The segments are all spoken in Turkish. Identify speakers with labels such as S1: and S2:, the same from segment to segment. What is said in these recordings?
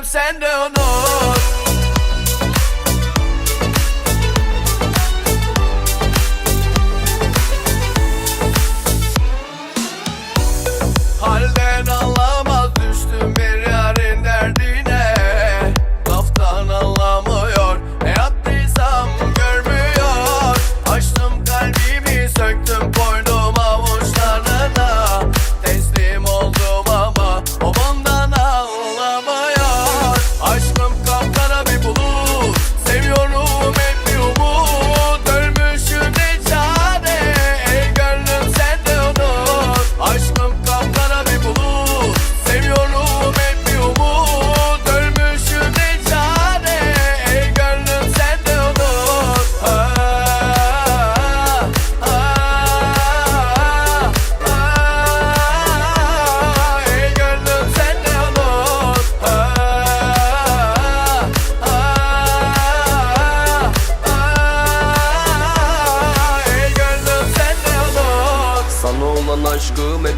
S1: them
S2: send down no.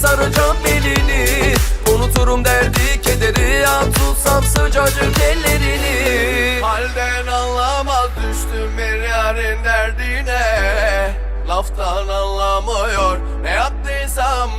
S2: saracağım belini Unuturum derdi kederi Al tutsam sıcacık ellerini.
S1: Halden anlamaz düştüm bir yarın derdine. Laftan anlamıyor ne yaptıysam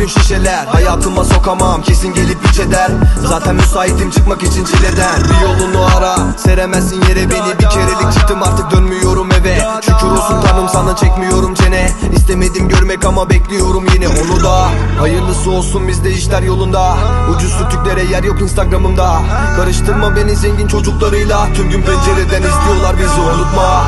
S2: bütün şişeler Hayatıma sokamam kesin gelip iç eder. Zaten müsaitim çıkmak için çileden. Bir yolunu ara seremezsin yere beni. Bir kerelik çıktım artık dönmüyorum eve. Şükür olsun tanrım sana çekmiyorum çene. İstemedim görmek ama bekliyorum yine onu da. Hayırlısı olsun bizde işler yolunda. Ucuz sütüklere yer yok instagramımda. Karıştırma beni zengin çocuklarıyla. Tüm gün pencereden izliyorlar bizi unutma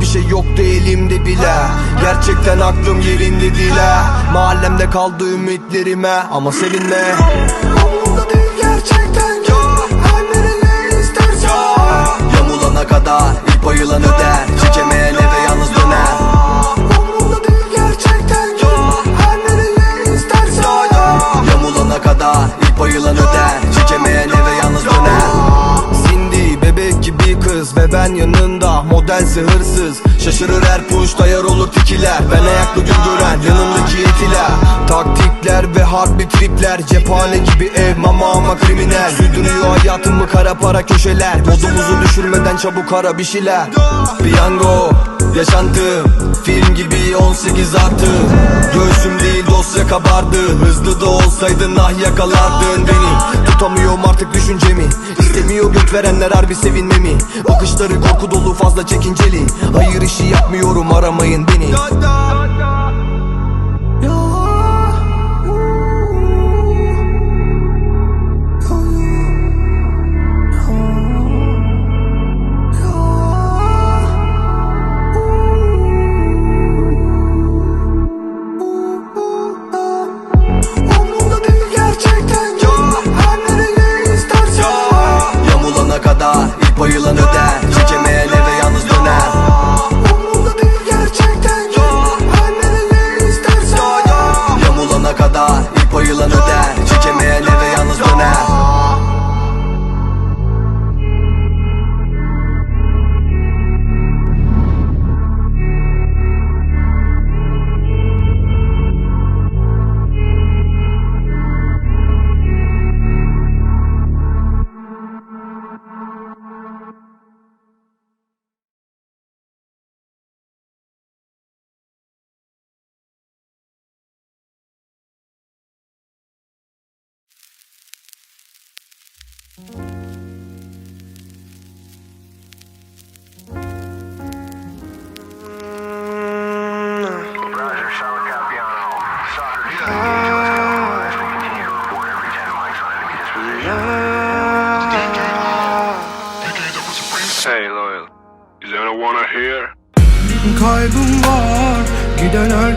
S2: hiçbir şey yoktu elimde bile. Gerçekten aklım yerinde ha. Mahallemde kaldı ümitlerime ama sevinme.
S3: Umrumda değil gerçekten Her nereye istersen.
S2: Yamulana kadar ilk bayılan öder. Çekemeyen Şaşırır her push dayar olur tikiler. Ben ayaklı gün gören yanımdaki etiler Taktikler ve harbi tripler. Cephane gibi ev mama ama kriminal. Sürdürüyor hayatımı kara para köşeler. Modumuzu düşürmeden çabuk ara bir şeyler. Piyango Yaşantım film gibi 18 artı. Göğsüm değil dosya kabardı. Hızlı da olsaydın ah yakalardın beni. Tutamıyorum artık düşüncemi. İstemiyor göt verenler harbi sevinmemi. Bakışları korku dolu fazla çekinceli. Hayır işi yapmıyorum aramayın beni kadar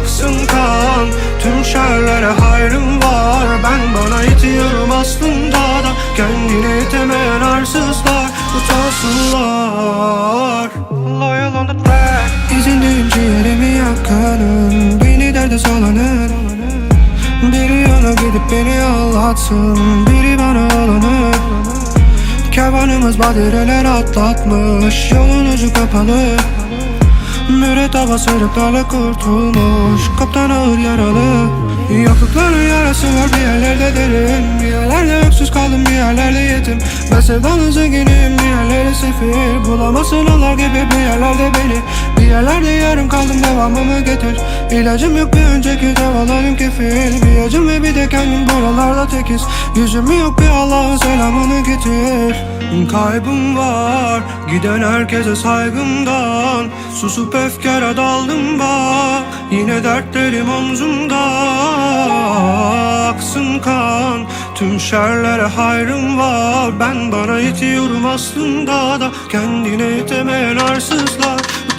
S3: Aksın kan. Tüm şerlere hayrım var. Ben bana itiyorum aslında da. Kendine yetemeyen arsızlar Utansınlar. Loyal on the track İzindeyim ciğerimi yakanın Beni derde salanır Biri yana gidip beni ağlatsın Biri bana olanı Kervanımız badireler atlatmış Yolun ucu kapalı Müretteba sırıklarla kurtulmuş. Kaptan ağır yaralı. Yoklukların yarası var bir yerlerde derin. Bir yerlerde öksüz kaldım bir yerlerde yetim. Ben sevdanın zenginim bir yerlerde sefil. Bulamazsın onlar gibi bir yerlerde beni yerlerde yarım kaldım devamımı getir. İlacım yok bir önceki devalarım kefil. Bir acım ve bir de kendim buralarda tekiz. Yüzüm yok bir Allah'ın selamını getir. Kaybım var Giden herkese saygımdan. Susup efkara daldım bak Yine dertlerim omzumda. Aksın kan Tüm şerlere hayrım var. Ben bana itiyorum aslında da Kendine yetemeyen arsızlar